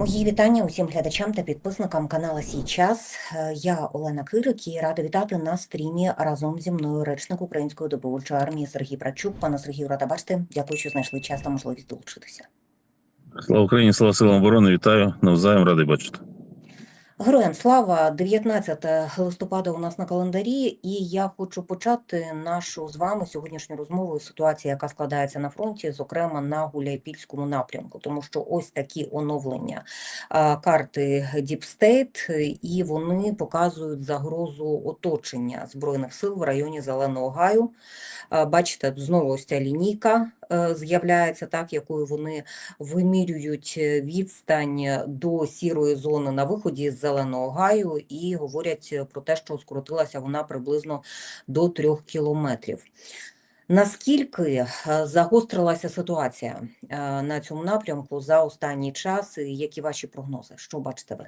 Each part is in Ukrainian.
Мої вітання усім глядачам та підписникам канала Сій час. Е, Я Олена Кирик і рада вітати на стрімі разом зі мною речник Української добровольчої армії Сергій Прачук. Пане Сергію, рада бачити. Дякую, що знайшли час та можливість долучитися. Слава Україні, слава силам оборони, вітаю. Навзаєм радий бачити. Героям слава! 19 листопада у нас на календарі, і я хочу почати нашу з вами сьогоднішню розмову з ситуації, яка складається на фронті, зокрема на Гуляйпільському напрямку, тому що ось такі оновлення карти State, і вони показують загрозу оточення збройних сил в районі Зеленого Гаю. Бачите, знову ось ця лінійка з'являється, так якою вони вимірюють е, відстань до сірої зони на виході з Зеленого Гаю і говорять про те, що скоротилася вона приблизно до трьох кілометрів. Наскільки е, загострилася ситуація е, на цьому напрямку за останній час? і Які ваші прогнози? Що бачите ви?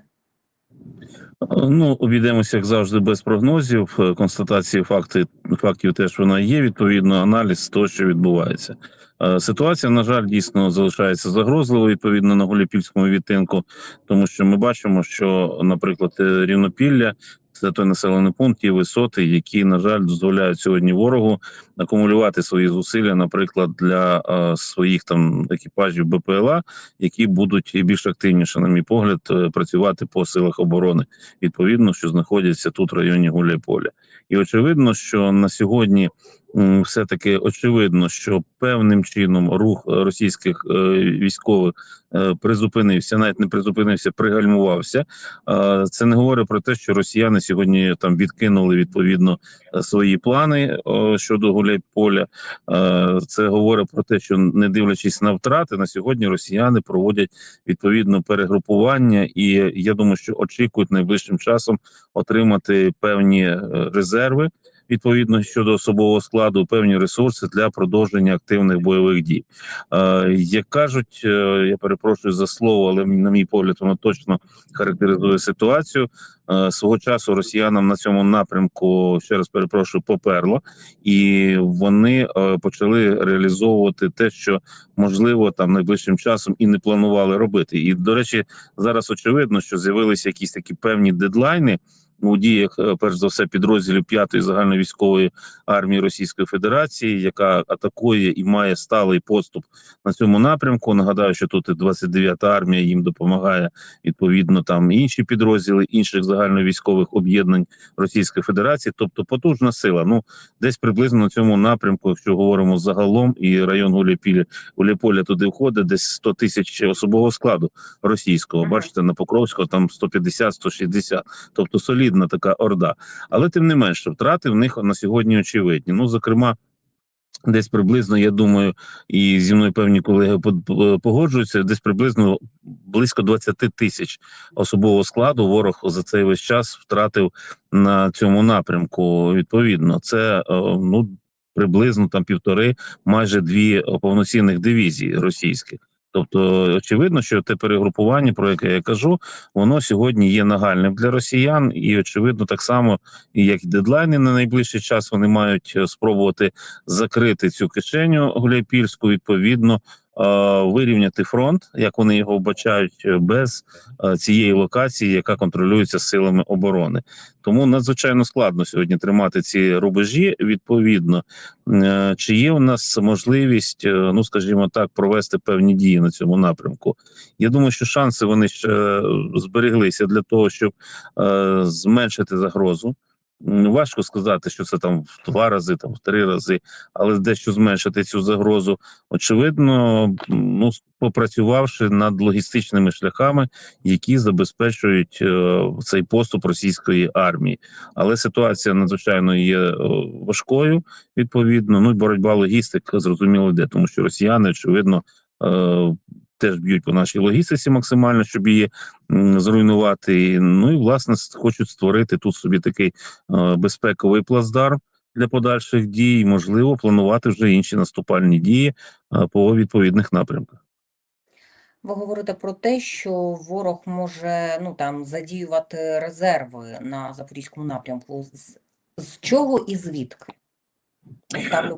Ну, обійдемося, як завжди, без прогнозів. Е, Констатації факти, фактів теж вона є. Відповідно, аналіз того, що відбувається. Е, Ситуація, на жаль, дійсно залишається загрозливою відповідно на Голіпільському відтинку, тому що ми бачимо, що, наприклад, е, рівнопілля це той населений пункт, ті висоти, які, на жаль, дозволяють сьогодні ворогу акумулювати свої зусилля, наприклад, для е, своїх там екіпажів БПЛА, які будуть більш активніше, на мій погляд, е, працювати по силах оборони, відповідно, що знаходяться тут в районі Гуляйполя. І очевидно, що на сьогодні все-таки очевидно, що певним чином рух е, російських е, військових призупинився, навіть не призупинився, пригальмувався. Е, Це не говорить про те, що росіяни сьогодні там відкинули відповідно е, свої плани е, щодо Гуляйполя. Е, Це говорить про те, що не дивлячись на втрати, на сьогодні росіяни проводять відповідно перегрупування, і я думаю, що очікують найближчим часом отримати певні е, резерви. Відповідно щодо особового складу, певні ресурси для продовження активних бойових дій. Е, як кажуть, е, я перепрошую за слово, але на мій погляд, воно точно характеризує ситуацію. Е, свого часу росіянам на цьому напрямку ще раз перепрошую, поперло, і вони е, почали реалізовувати те, що можливо там найближчим часом і не планували робити. І до речі, зараз очевидно, що з'явилися якісь такі певні дедлайни. У діях, е, перш за все, підрозділів 5-ї загальновійськової армії Російської Федерації, яка атакує і має сталий поступ на цьому напрямку. Нагадаю, що тут і 29-та армія їм допомагає відповідно там інші підрозділи інших загальновійськових об'єднань Російської Федерації, тобто потужна сила. Ну десь приблизно на цьому напрямку, якщо говоримо загалом, і район Гуляпілля Гуляполя туди входить десь 100 тисяч особового складу російського. Бачите, на Покровського там 150-160, тобто солідна така орда. Але тим не менше, втрати в них на сьогодні очевидні. Ну, зокрема. Десь приблизно, я думаю, і зі мною певні колеги по- погоджуються. Десь приблизно близько 20 тисяч особового складу ворог за цей весь час втратив на цьому напрямку. Відповідно, це е, ну приблизно там півтори, майже дві повноцінних дивізії російських. Тобто, очевидно, що те перегрупування, про яке я кажу, воно сьогодні є нагальним для росіян, і очевидно, так само як дедлайни на найближчий час вони мають е, спробувати закрити цю кишеню Гуляйпільську, відповідно вирівняти фронт, як вони його вбачають, е, без е, цієї локації, яка контролюється силами оборони. Тому надзвичайно складно сьогодні тримати ці рубежі. Відповідно, Е, чи є у нас можливість, е, ну скажімо так, провести певні дії на цьому напрямку? Я думаю, що шанси вони ще е, збереглися для того, щоб е, зменшити загрозу. Важко сказати, що це там в два рази, там в три рази, але дещо зменшити цю загрозу. Очевидно, ну попрацювавши над логістичними шляхами, які забезпечують е, цей поступ російської армії. Але ситуація надзвичайно є е, важкою. Відповідно, ну боротьба логістик зрозуміло де, тому що росіяни очевидно. Е, Теж б'ють по нашій логістиці максимально, щоб її зруйнувати. Ну і власне хочуть створити тут собі такий е, безпековий плацдарм для подальших дій. Можливо, планувати вже інші наступальні дії е, по відповідних напрямках. Ви говорите про те, що ворог може ну там задіювати резерви на запорізькому напрямку. З чого і звідки?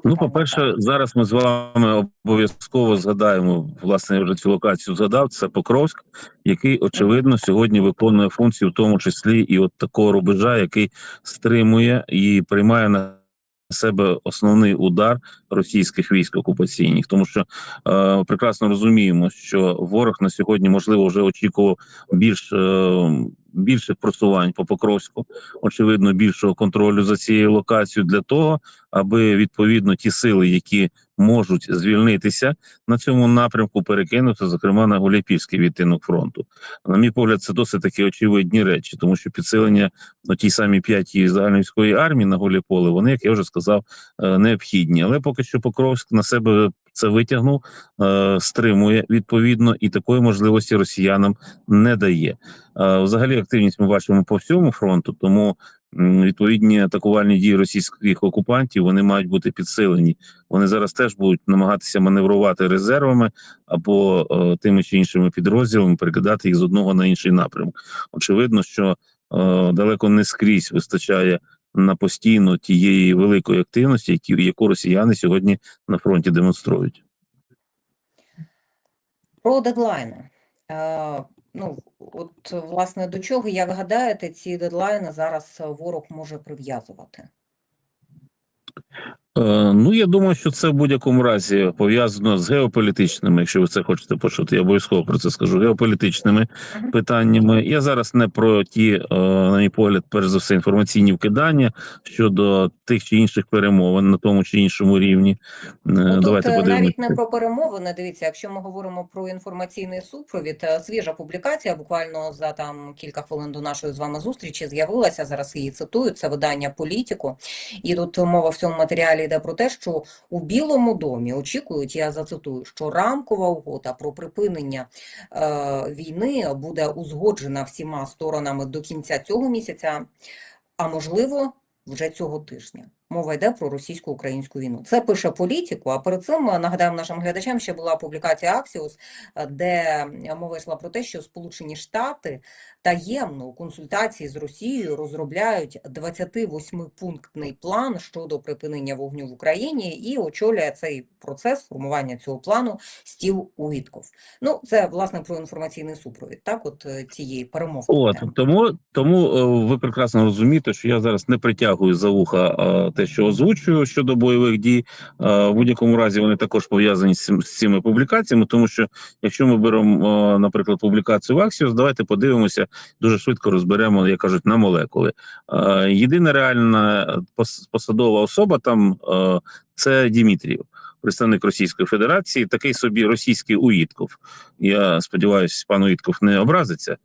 Ну, по-перше, зараз ми з вами обов'язково згадаємо. Власне, я вже цю локацію згадав. Це Покровськ, який очевидно сьогодні виконує функцію, в тому числі і от такого рубежа, який стримує і приймає на себе основний удар російських військ окупаційних, тому що е, прекрасно розуміємо, що ворог на сьогодні можливо вже очікував більш е, більших просувань по Покровську, очевидно, більшого контролю за цією локацією для того, аби відповідно ті сили, які можуть звільнитися на цьому напрямку, перекинути, зокрема на Гуляйпільський відтинок фронту. На мій погляд, це досить таки очевидні речі, тому що підсилення на тій самій п'ятій загальновійськової армії на Гуляйполе, вони, як я вже сказав, е, необхідні. Але поки що Покровськ на себе це витягнув, е, стримує відповідно, і такої можливості росіянам не дає. Е, Взагалі, активність ми бачимо по всьому фронту, тому відповідні атакувальні дії російських окупантів вони мають бути підсилені. Вони зараз теж будуть намагатися маневрувати резервами або е, тими чи іншими підрозділами, перекидати їх з одного на інший напрямок. Очевидно, що далеко не скрізь вистачає на постійно тієї великої активності, яку росіяни сьогодні на фронті демонструють. Про дедлайни. Е, ну, от, власне, до чого, як гадаєте, ці дедлайни зараз ворог може прив'язувати? Е, ну, я думаю, що це в будь-якому разі пов'язано з геополітичними, якщо ви це хочете почути, я обов'язково про це скажу. Геополітичними питаннями. Я зараз не про ті, е, на мій погляд, перш за все, інформаційні вкидання щодо тих чи інших перемовин на тому чи іншому рівні. Е, Ну, Давайте тут подивимося. навіть не про перемовини. Дивіться, якщо ми говоримо про інформаційний супровід, свіжа публікація буквально за там кілька хвилин до нашої з вами зустрічі з'явилася. Зараз її цитую. Це видання Політіку. І тут мова в цьому матеріалі йде про те, що у Білому домі очікують, я зацитую, що рамкова угода про припинення е, війни буде узгоджена всіма сторонами до кінця цього місяця, а можливо, вже цього тижня. Мова йде про російсько-українську війну. Це пише політику. А перед цим е, нагадаємо нашим глядачам, ще була публікація Axios, е, де мова йшла про те, що Сполучені Штати таємно у консультації з Росією розробляють 28-пунктний план щодо припинення вогню в Україні, і очолює цей процес формування цього плану Стів Уітков. Ну, це власне про інформаційний супровід, так, от е, цієї перемови. От тому, тому ви прекрасно розумієте, що я зараз не притягую за вуха те, що озвучую щодо бойових дій. В будь-якому разі вони також пов'язані з, цими публікаціями, тому що якщо ми беремо, наприклад, публікацію в Axios, давайте подивимося, дуже швидко розберемо, як кажуть, на молекули. Єдина реальна посадова особа там це Дімітрієв. Представник Російської Федерації, такий собі російський Уїтков. Я сподіваюся, пан Уїтков не образиться е,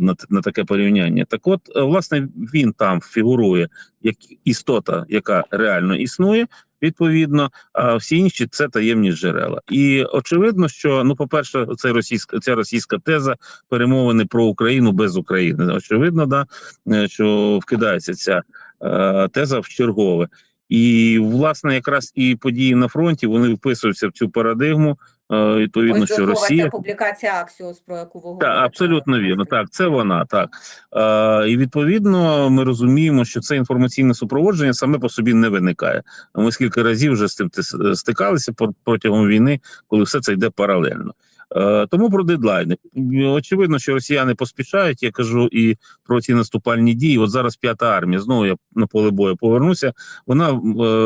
на, на таке порівняння. Так, от, е, власне, він там фігурує як істота, яка реально існує. Відповідно, а всі інші це таємні джерела. І очевидно, що ну, по-перше, це російська ця російська теза перемовини про Україну без України. Очевидно, да е, що вкидається ця е, теза в чергове. І власне, якраз і події на фронті вони вписуються в цю парадигму. Е, відповідно, Ось що Росія публікація Axios, про яку ви говорите. так, абсолютно вірно. Так, це вона. Так е, і відповідно, ми розуміємо, що це інформаційне супроводження саме по собі не виникає. Ми скільки разів вже з цим стикалися протягом війни, коли все це йде паралельно. Е, тому про дедлайни очевидно, що росіяни поспішають. Я кажу і про ці наступальні дії. От зараз п'ята армія. Знову я на поле бою повернуся. Вона е,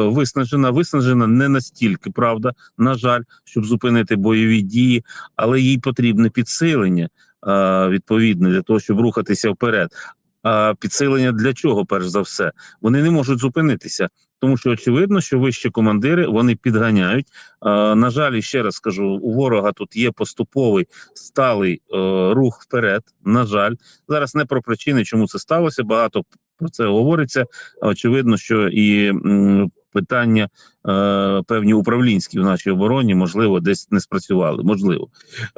виснажена, виснажена не настільки, правда, на жаль, щоб зупинити бойові дії, але їй потрібне підсилення е, відповідне для того, щоб рухатися вперед. А підсилення для чого, перш за все, вони не можуть зупинитися, тому що очевидно, що вищі командири вони підганяють. На жаль, ще раз скажу, у ворога тут є поступовий сталий е, рух вперед. На жаль, зараз не про причини, чому це сталося. Багато про це говориться. Очевидно, що і питання е, певні управлінські в нашій обороні, можливо, десь не спрацювали. Можливо,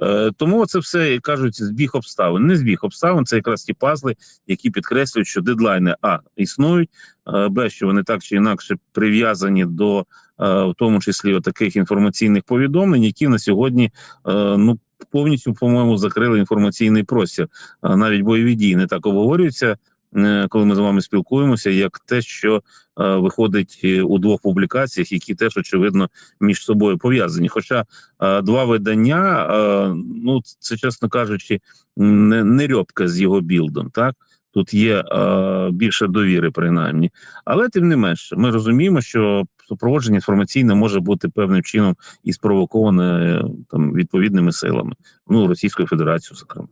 е, тому це все як кажуть збіг обставин. Не збіг обставин, це якраз ті пазли, які підкреслюють, що дедлайни а існують, е, б, що вони так чи інакше прив'язані до е, в тому числі таких інформаційних повідомлень, які на сьогодні е, ну повністю, по-моєму, закрили інформаційний простір. Е, навіть бойові дії не так обговорюються. Е, коли ми з вами спілкуємося, як те, що е, виходить е, у двох публікаціях, які теж очевидно між собою пов'язані. Хоча два видання, ну це чесно кажучи, не, не рьобка з його білдом, так. Тут є е, більше довіри, принаймні, але тим не менше, ми розуміємо, що супроводження інформаційне може бути певним чином і спровоковане там відповідними силами, ну Російською Федерацією, зокрема.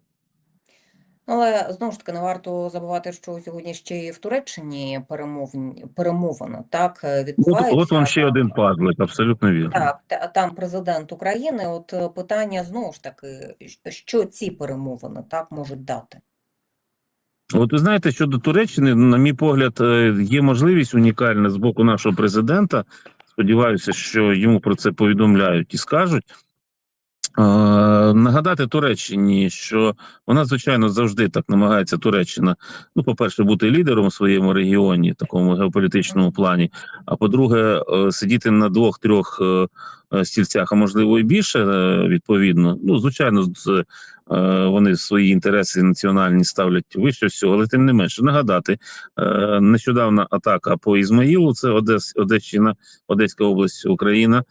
Але знову ж таки не варто забувати, що сьогодні ще і в Туреччині перемовні перемовини так е, От, от вам ще один пазлик, абсолютно вірно. Так, там президент України. От е, питання знову ж таки, що ці перемовини так можуть дати? От ви знаєте, щодо Туреччини, на мій погляд, е, є можливість унікальна з боку нашого президента. Сподіваюся, що йому про це повідомляють і скажуть. Нагадати Туреччині, що вона, звичайно, завжди так намагається Туреччина, ну, по-перше, бути лідером у своєму регіоні, такому геополітичному плані. А по-друге, е, сидіти на двох-трьох е, стільцях, а можливо і більше, е, відповідно. Ну, звичайно, е, вони свої інтереси національні ставлять вище всього, але тим не менше нагадати, е, нещодавна атака по Ізмаїлу, це Одес, Одещина, Одеська область, Україна.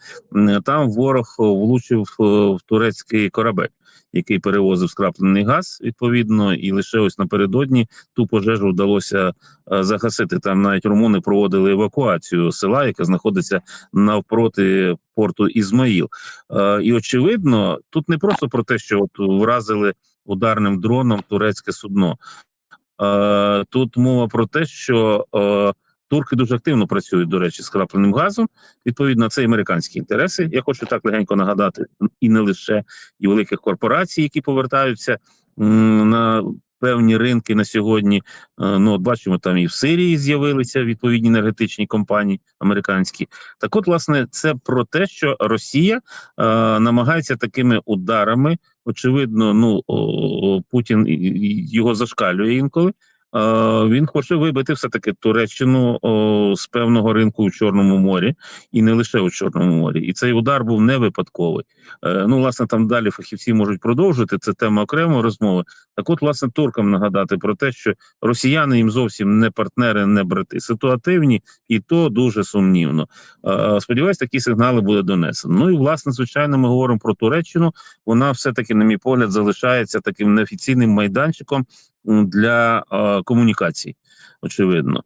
Там ворог влучив е, в турецький корабель, який перевозив скраплений газ, відповідно, і лише ось напередодні ту пожежу вдалося е, загасити. Там навіть румуни проводили евакуацію села, яке знаходиться навпроти порту Ізмаїл. Е, І очевидно, тут не просто про те, що от вразили ударним дроном турецьке судно. Е, Тут мова про те, що турки дуже активно працюють, до речі, з крапленим газом. Відповідно, це американські інтереси. Я хочу так легенько нагадати, і не лише і великих корпорацій, які повертаються на певні ринки на сьогодні. Е, Ну, от бачимо, там і в Сирії з'явилися відповідні енергетичні компанії американські. Так, от, власне, це про те, що Росія е, намагається такими ударами. Очевидно, ну о, Путін його зашкалює інколи. Е, Він хоче вибити все таки Туреччину з певного ринку у Чорному морі, і не лише у Чорному морі. І цей удар був не випадковий. Е, Ну, власне, там далі фахівці можуть продовжити. Це тема окремої розмови. Так, от, власне, туркам нагадати про те, що росіяни їм зовсім не партнери, не брати, ситуативні, і то дуже сумнівно. Е, Сподіваюсь, такі сигнали буде донесено. Ну і власне, звичайно, ми говоримо про Туреччину. Вона все таки, на мій погляд, залишається таким неофіційним майданчиком для е, комунікацій. Очевидно,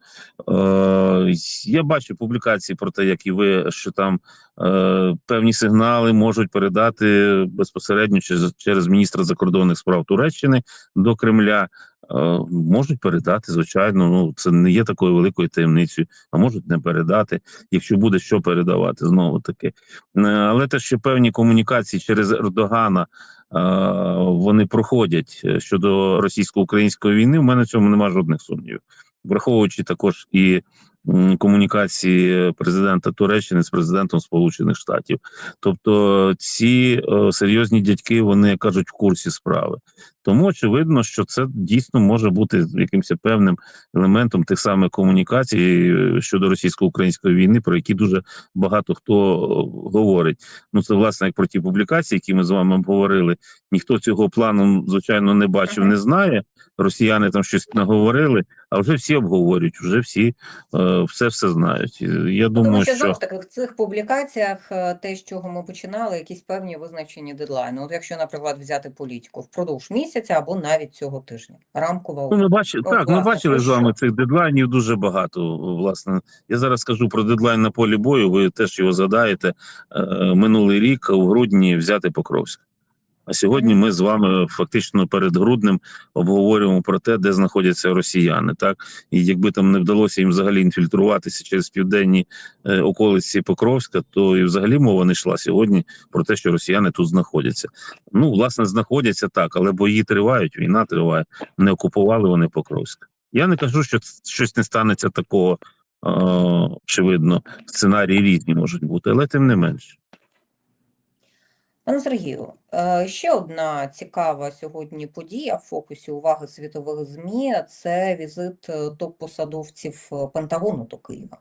е, я бачу публікації про те, як і ви, що там е, певні сигнали можуть передати безпосередньо через, через міністра закордонних справ Туреччини до Кремля. Е, можуть передати, звичайно. Ну це не є такою великою таємницею, а можуть не передати, якщо буде що передавати, знову таки. Е, Але те, що певні комунікації через Ердогана е, вони проходять щодо російсько-української війни, в мене в цьому немає жодних сумнівів, враховуючи також і комунікації президента Туреччини з президентом Сполучених Штатів. Тобто ці е, серйозні дядьки вони кажуть в курсі справи. Тому очевидно, що це дійсно може бути якимось певним елементом тих самих комунікацій е, щодо російсько-української війни, про які дуже багато хто е, говорить. Ну це власне як про ті публікації, які ми з вами говорили. Ніхто цього плану, звичайно, не бачив, не знає. Росіяни там щось наговорили, а вже всі обговорюють, вже всі е, все все знають. Я Тому думаю, що що знову таки в цих публікаціях те, з чого ми починали, якісь певні визначені дедлайни. От якщо, наприклад, взяти політику впродовж місяця або навіть цього тижня, рамкова Ну, ми бачили, так, ми бачили з вами цих дедлайнів дуже багато. Власне, я зараз скажу про дедлайн на полі бою. Ви теж його згадаєте Е, минулий рік у грудні взяти Покровськ. А сьогодні ми з вами фактично перед груднем обговорюємо про те, де знаходяться росіяни. Так і якби там не вдалося їм взагалі інфільтруватися через південні е, околиці Покровська, то і взагалі мова не йшла сьогодні про те, що росіяни тут знаходяться. Ну, власне, знаходяться так, але бої тривають, війна триває не окупували вони Покровськ. Я не кажу, що щось не станеться такого. е, Очевидно, сценарії різні можуть бути, але тим не менше. Пане Сергію, е, ще одна цікава сьогодні подія в фокусі уваги світових ЗМІ – це візит е, топ-посадовців е, Пентагону до Києва.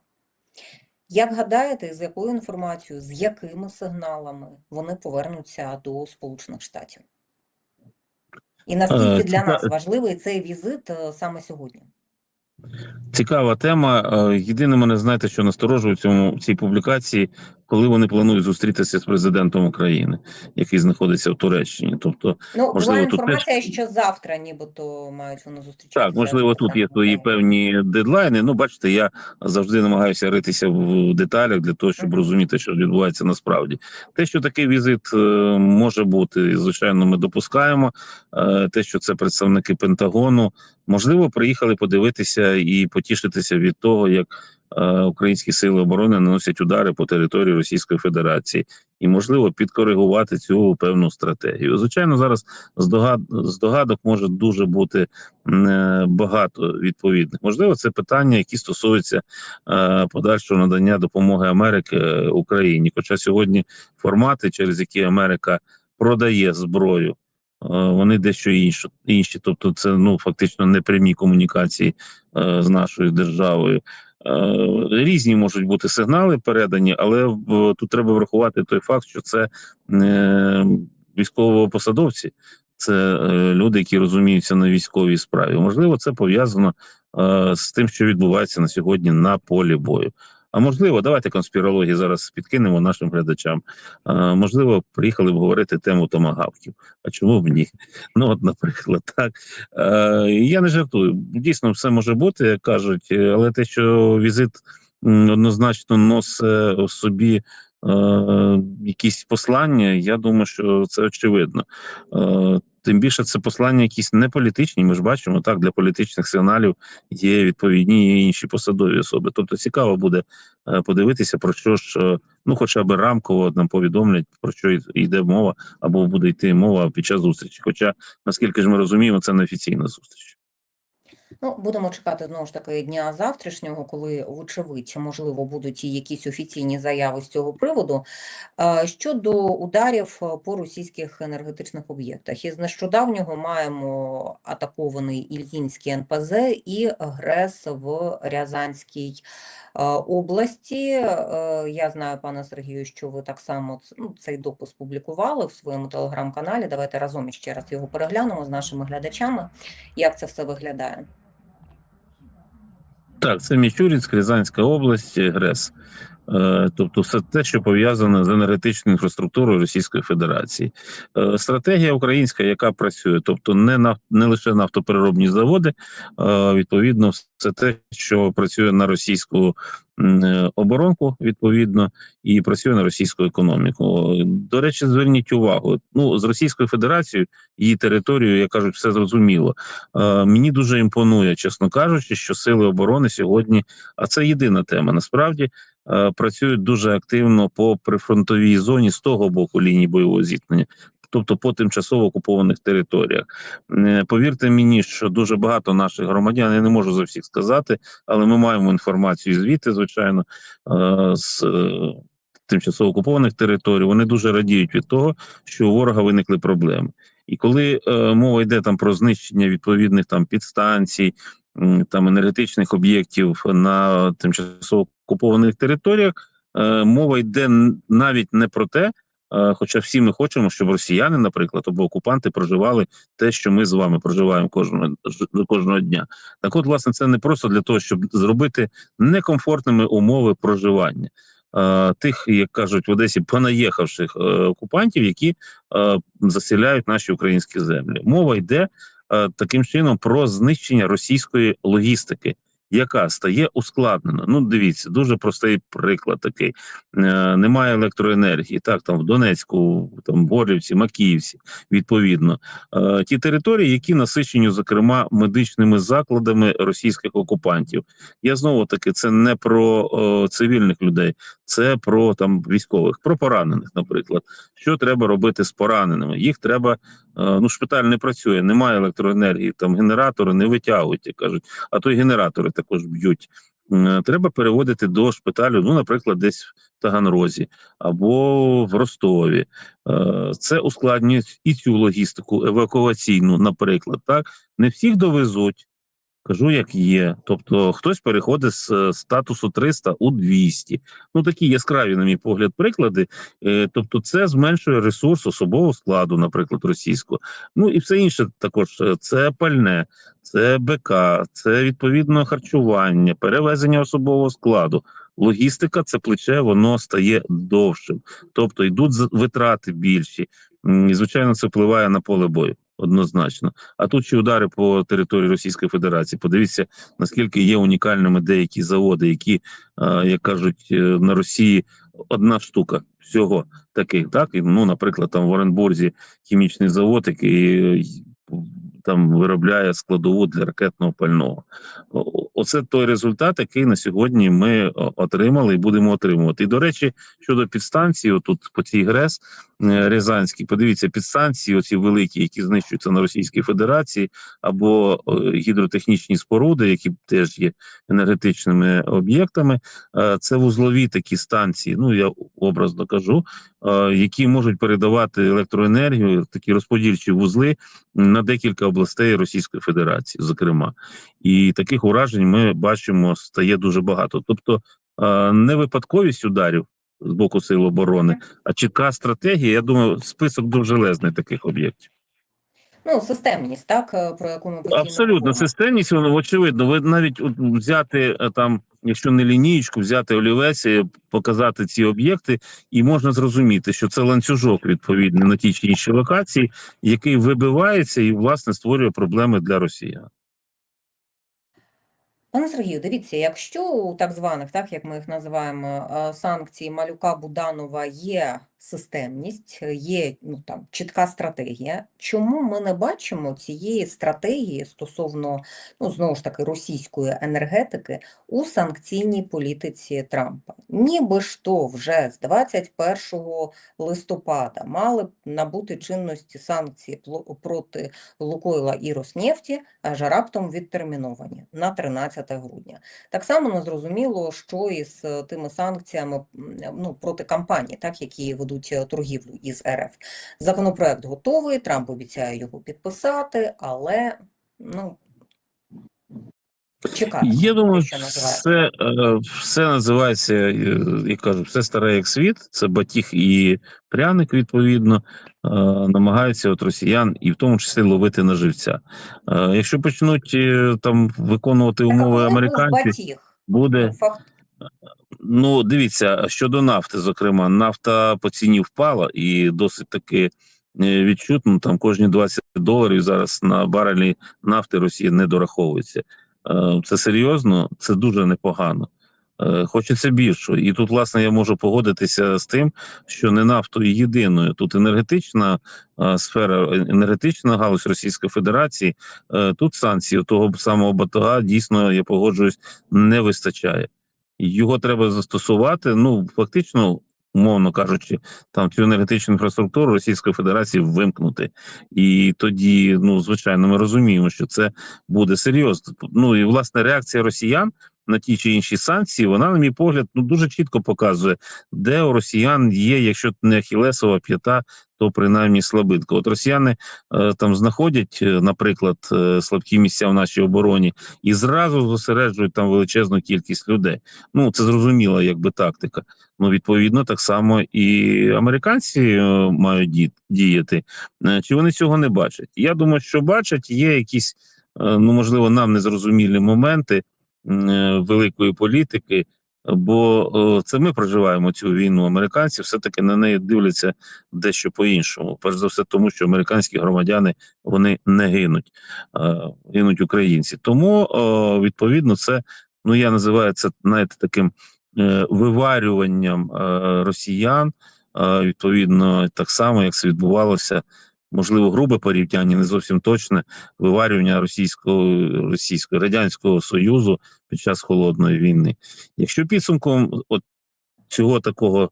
Як гадаєте, з якою інформацією, з якими сигналами вони повернуться до Сполучених Штатів? І наскільки для нас важливий цей візит саме сьогодні? Цікава тема. Єдине мене знаєте, що насторожує цьому в цій публікації, коли вони планують зустрітися з президентом України, який знаходиться в Туреччині. Тобто, Ну, Можливо, була тут інформація, що завтра нібито мають вони зустрічатися. так можливо, тут є свої певні дедлайни. Ну, бачите, я завжди намагаюся ритися в деталях для того, щоб розуміти, що відбувається насправді. Те, що такий візит е, може бути, звичайно, ми допускаємо. Е, Те, що це представники Пентагону, можливо, приїхали подивитися і потішитися від того, як українські сили оборони наносять удари по території Російської Федерації, і можливо підкоригувати цю певну стратегію. Звичайно, зараз здогад здогадок може дуже бути е, багато відповідних. Можливо, це питання, які стосуються е, подальшого надання допомоги Америки е, Україні. Хоча сьогодні формати, через які Америка продає зброю. е, Вони дещо інші, інші, тобто це ну фактично непрямі комунікації е, з нашою державою. Е, Різні можуть бути сигнали передані, але в, тут треба врахувати той факт, що це е, військовопосадовці, це е, люди, які розуміються на військовій справі. Можливо, це пов'язано е, з тим, що відбувається на сьогодні на полі бою. А можливо, давайте конспірології зараз підкинемо нашим глядачам. Е, можливо, приїхали б говорити тему томагавків. А чому б ні? Ну, от, наприклад, так. Е, я не жартую. Дійсно, все може бути, як кажуть, е, але те, що візит однозначно носить в собі е, якісь послання, я думаю, що це очевидно. Тим більше це послання якісь не політичні. Ми ж бачимо так, для політичних сигналів є відповідні інші посадові особи. Тобто цікаво буде е, подивитися, про що ж, е, ну хоча б рамково нам повідомлять, про що йде мова, або буде йти мова під час зустрічі. Хоча, наскільки ж ми розуміємо, це не офіційна зустріч. Ну, будемо чекати знову ж таки дня завтрашнього, коли, вочевидь, можливо, будуть і якісь офіційні заяви з цього приводу. Е, Щодо ударів е, по російських енергетичних об'єктах, із нещодавнього маємо атакований Ільїнський НПЗ і ГРЕС в Рязанській е, області. Я знаю, пане Сергію, що ви так само ну, цей допис публікували в своєму телеграм-каналі. Давайте разом іще раз його переглянемо з нашими глядачами, як це все виглядає. Так, це Мічуріцьк, Рязанська область, ГРЕС. Е, Тобто, все те, що пов'язане з енергетичною інфраструктурою Російської Федерації. Е, Стратегія українська, яка працює, тобто не на не лише нафтопереробні заводи, а відповідно, все те, що працює на російську оборонку, відповідно, і працює на російську економіку. До речі, зверніть увагу. Ну з Російською Федерацією її територією, як кажуть, все зрозуміло. Е, Мені дуже імпонує, чесно кажучи, що сили оборони сьогодні, а це єдина тема. Насправді е, працюють дуже активно по прифронтовій зоні з того боку лінії бойового зіткнення. Тобто по тимчасово окупованих територіях, Е, повірте мені, що дуже багато наших громадян, я не можу за всіх сказати, але ми маємо інформацію звідти, звичайно, е, з е, тимчасово окупованих територій. Вони дуже радіють від того, що у ворога виникли проблеми. І коли мова йде там про знищення відповідних там підстанцій, там енергетичних об'єктів на тимчасово окупованих територіях, мова йде навіть не про те, хоча всі ми хочемо, щоб росіяни, наприклад, або окупанти проживали те, що ми з вами проживаємо кожного кожного дня. Так, от, власне, це не просто для того, щоб зробити некомфортними умови проживання. е, Тих, як кажуть в Одесі, понаїхавших е, окупантів, які е, заселяють наші українські землі. Мова йде е, таким чином про знищення російської логістики, яка стає ускладнена. Ну, дивіться, дуже простий приклад такий: е, немає електроенергії. Так, там в Донецьку, там в Горлівці, Макіївці, відповідно, е, ті території, які насичені, зокрема, медичними закладами російських окупантів. Я знову таки це не про е, цивільних людей, це про там військових, про поранених, наприклад. Що треба робити з пораненими? Їх треба. Е, Ну, шпиталь не працює, немає електроенергії, там генератори не витягують, як кажуть, а то й генератори також б'ють. Е, Треба переводити до шпиталю, ну, наприклад, десь в Таганрозі або в Ростові. Е, Це ускладнює і цю логістику евакуаційну, наприклад. Так не всіх довезуть. Кажу, як є. Тобто, хтось переходить з е, статусу 300 у 200. Ну такі яскраві, на мій погляд, приклади. Е, Тобто, це зменшує ресурс особового складу, наприклад, російського. Ну і все інше також Е, це пальне, це БК, це відповідно харчування, перевезення особового складу. Логістика це плече, воно стає довшим, тобто йдуть витрати більші. Звичайно, це впливає на поле бою однозначно. А тут ще удари по території Російської Федерації. Подивіться, наскільки є унікальними деякі заводи, які, е, як кажуть, е, на Росії одна штука всього таких. Так і ну, наприклад, там в Оренбурзі хімічний завод, який е, там виробляє складову для ракетного пального. Оце той результат, який на сьогодні ми отримали і будемо отримувати. І до речі, щодо підстанції, тут по цій ГРЕС е, Рязанській, подивіться, підстанції, оці великі, які знищуються на Російській Федерації, або гідротехнічні споруди, які теж є енергетичними об'єктами. е, Це вузлові такі станції. Ну я образно кажу, які можуть передавати електроенергію, такі розподільчі вузли на декілька областей Російської Федерації, зокрема, і таких уражень ми бачимо стає дуже багато. Тобто, е, не випадковість ударів з боку сил оборони, а чітка стратегія. Я думаю, список довжелезний таких об'єктів. Ну, системність, так, е, про яку ми постійно Абсолютно говоримо. системність, воно очевидно. Ви навіть от взяти е, там, якщо не лінієчку, взяти олівець, показати ці об'єкти, і можна зрозуміти, що це ланцюжок відповідний на тій чи іншій локації, який вибивається і власне створює проблеми для росіян. Пане Сергію, дивіться, якщо у так званих, так як ми їх називаємо, е, санкцій Малюка Буданова є системність, є ну, там, чітка стратегія, чому ми не бачимо цієї стратегії стосовно, ну, знову ж таки, російської енергетики у санкційній політиці Трампа? Ніби ж то вже з 21 листопада мали б набути чинності санкції проти Лукойла і Роснефті, аж раптом відтерміновані на 13 грудня. Так само не зрозуміло, що із е, тими санкціями ну, проти компаній, так, які ведуть е, торгівлю із РФ. Законопроект готовий, Трамп обіцяє його підписати, але ну, чекаємо, Я думаю, що все, е, все називається, е, як кажуть, все старе як світ. Це батіг і пряник, відповідно, намагаються от росіян і в тому числі ловити на живця. Е, Якщо почнуть там виконувати умови американців, буде Ну, дивіться, щодо нафти, зокрема, нафта по ціні впала і досить таки е, відчутно. Там кожні 20 доларів зараз на барелі нафти Росія не дораховується. Е, Це серйозно, це дуже непогано. Е, Хочеться більшого. І тут, власне, я можу погодитися з тим, що не нафтою єдиною. Тут енергетична сфера, енергетична галузь Російської Федерації. Тут санкції того самого батога дійсно я погоджуюсь, не вистачає його треба застосувати. Ну фактично, умовно кажучи, там цю енергетичну інфраструктуру Російської Федерації вимкнути, і тоді, ну звичайно, ми розуміємо, що це буде серйозно. Ну і власне реакція росіян. На ті чи інші санкції, вона, на мій погляд, ну дуже чітко показує, де у росіян є, якщо не Ахілесова п'ята, то принаймні слабинка. От росіяни е, там знаходять, е, наприклад, е, слабкі місця в нашій обороні і зразу зосереджують там величезну кількість людей. Ну це зрозуміла, якби тактика. Ну відповідно, так само і американці е, мають ді- діяти. Е, Чи вони цього не бачать? Я думаю, що бачать, є якісь ну можливо нам незрозумілі моменти великої політики. Бо е, це ми проживаємо цю війну. Американці все таки на неї дивляться дещо по-іншому. Перш за все, тому що американські громадяни вони не гинуть, е, гинуть українці. Тому е, відповідно це ну я називаю це знаєте, таким е, виварюванням е, росіян. Е, відповідно, так само як це відбувалося. Можливо, грубе порівняння, не зовсім точне виварювання російського російського радянського союзу під час холодної війни. Якщо підсумком от цього такого е,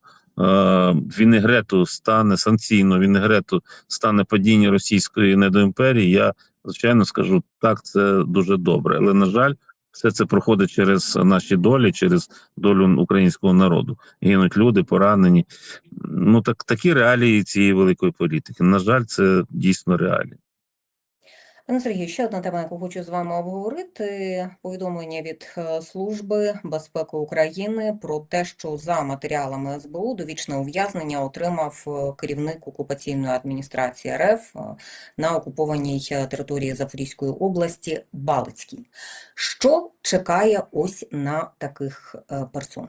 вінегрету стане санкційно вінегрету стане падіння російської недоімперії, я звичайно скажу так, це дуже добре. Але на жаль, все це проходить через наші долі, через долю українського народу. Гинуть люди, поранені. Ну так такі реалії цієї великої політики. На жаль, це дійсно реалії. Пане Сергію, ще одна тема, яку хочу з вами обговорити. Повідомлення від е, Служби безпеки України про те, що за матеріалами СБУ довічне ув'язнення отримав е, керівник окупаційної адміністрації РФ на окупованій е, території Запорізької області Балицький. Що чекає ось на таких е, персон?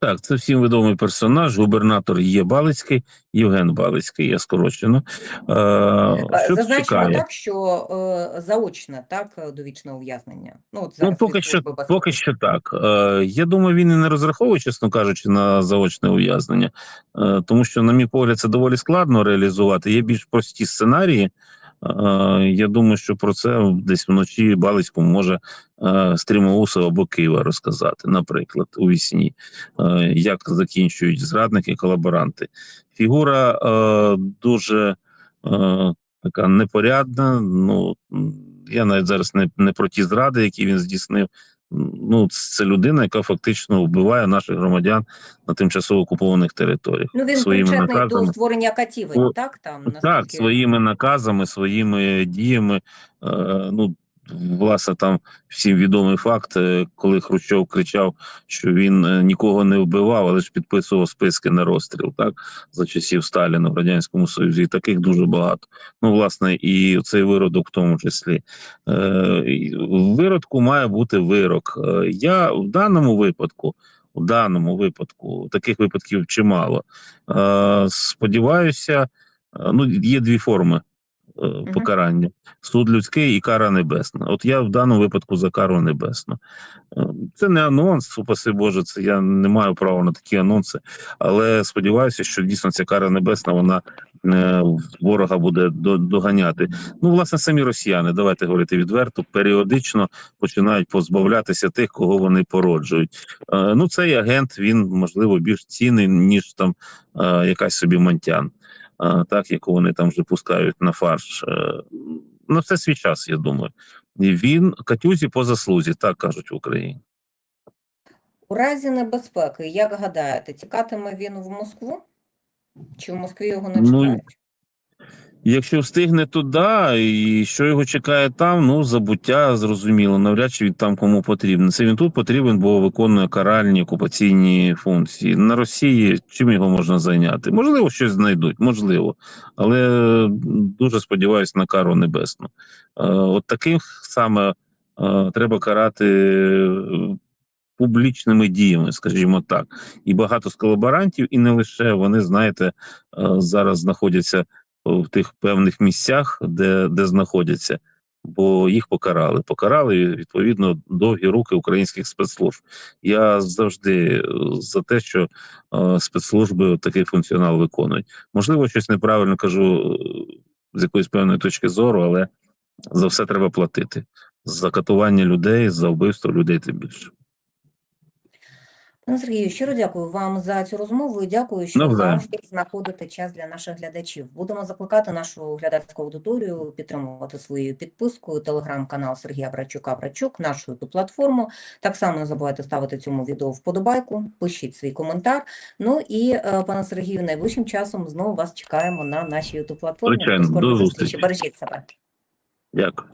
Так, це всім відомий персонаж. Губернатор є Балицький, Євген Балицький, я скорочено. Е, що Зазначено так, що е, заочне, так, довічне ув'язнення. Ну, от Ну, поки що, поки що так. Е, я думаю, він і не розраховує, чесно кажучи, на заочне ув'язнення, е, тому що, на мій погляд, це доволі складно реалізувати. Є більш прості сценарії. Е, я думаю, що про це десь вночі Балицькому може е, Стрімоусов або Києва розказати, наприклад, у вісні, е, як закінчують зрадники, колаборанти. Фігура дуже така непорядна. Ну я навіть зараз не, не про ті зради, які він здійснив. Ну, це людина, яка фактично вбиває наших громадян на тимчасово окупованих територіях. Ну, він своїми причетний до створення катівень, так? Там, Так, своїми наказами, своїми діями. Е, ну, власне, там всім відомий факт, е, коли Хрущов кричав, що він е, нікого не вбивав, але ж підписував списки на розстріл, так, за часів Сталіна в Радянському Союзі. І таких дуже багато. Ну, власне, і цей виродок в тому числі. Е, в виродку має бути вирок. Я в даному випадку. У даному випадку таких випадків чимало. Сподіваюся, ну є дві форми покарання: суд людський і кара небесна. От я в даному випадку за кару небесну. Е, Це не анонс, упаси Боже, це я не маю права на такі анонси, але сподіваюся, що дійсно ця кара небесна вона е, ворога буде доганяти. Ну, власне, самі росіяни, давайте говорити відверто, періодично починають позбавлятися тих, кого вони породжують. Е, Ну, цей агент він можливо більш цінний, ніж там е, якась собі Монтян, е, так яку вони там вже пускають на фарш. Е, На все свій час, я думаю. І він катюзі по заслузі, так кажуть в Україні. У разі небезпеки, як гадаєте, тікатиме він в Москву? Чи в Москві його не Ну, чекають? Якщо встигне туди, і що його чекає там, ну забуття зрозуміло. Навряд чи він там кому потрібен. Це він тут потрібен, бо виконує каральні окупаційні функції. На Росії чим його можна зайняти? Можливо, щось знайдуть, можливо, але дуже сподіваюся на кару небесну. Е, От таких саме е, треба карати. е, Публічними діями, скажімо так, і багато з колаборантів, і не лише вони, знаєте, зараз знаходяться в тих певних місцях, де, де знаходяться, бо їх покарали. Покарали відповідно довгі руки українських спецслужб. Я завжди е, за те, що е, спецслужби такий функціонал виконують. Можливо, щось неправильно кажу е, з якоїсь певної точки зору, але за все треба платити. За катування людей, за вбивство людей тим більше. Пане Сергію, щиро дякую вам за цю розмову і дякую, що Навзаєм. завжди знаходите час для наших глядачів. Будемо закликати нашу глядацьку аудиторію підтримувати своєю підпискою телеграм-канал Сергія Брачука Брачук, нашу youtube платформу. Так само не забувайте ставити цьому відео вподобайку, пишіть свій коментар. Ну і е, пане Сергію, найближчим часом знову вас чекаємо на нашій youtube платформі. Звичайно, до зустрічі. Бережіть себе. Дякую.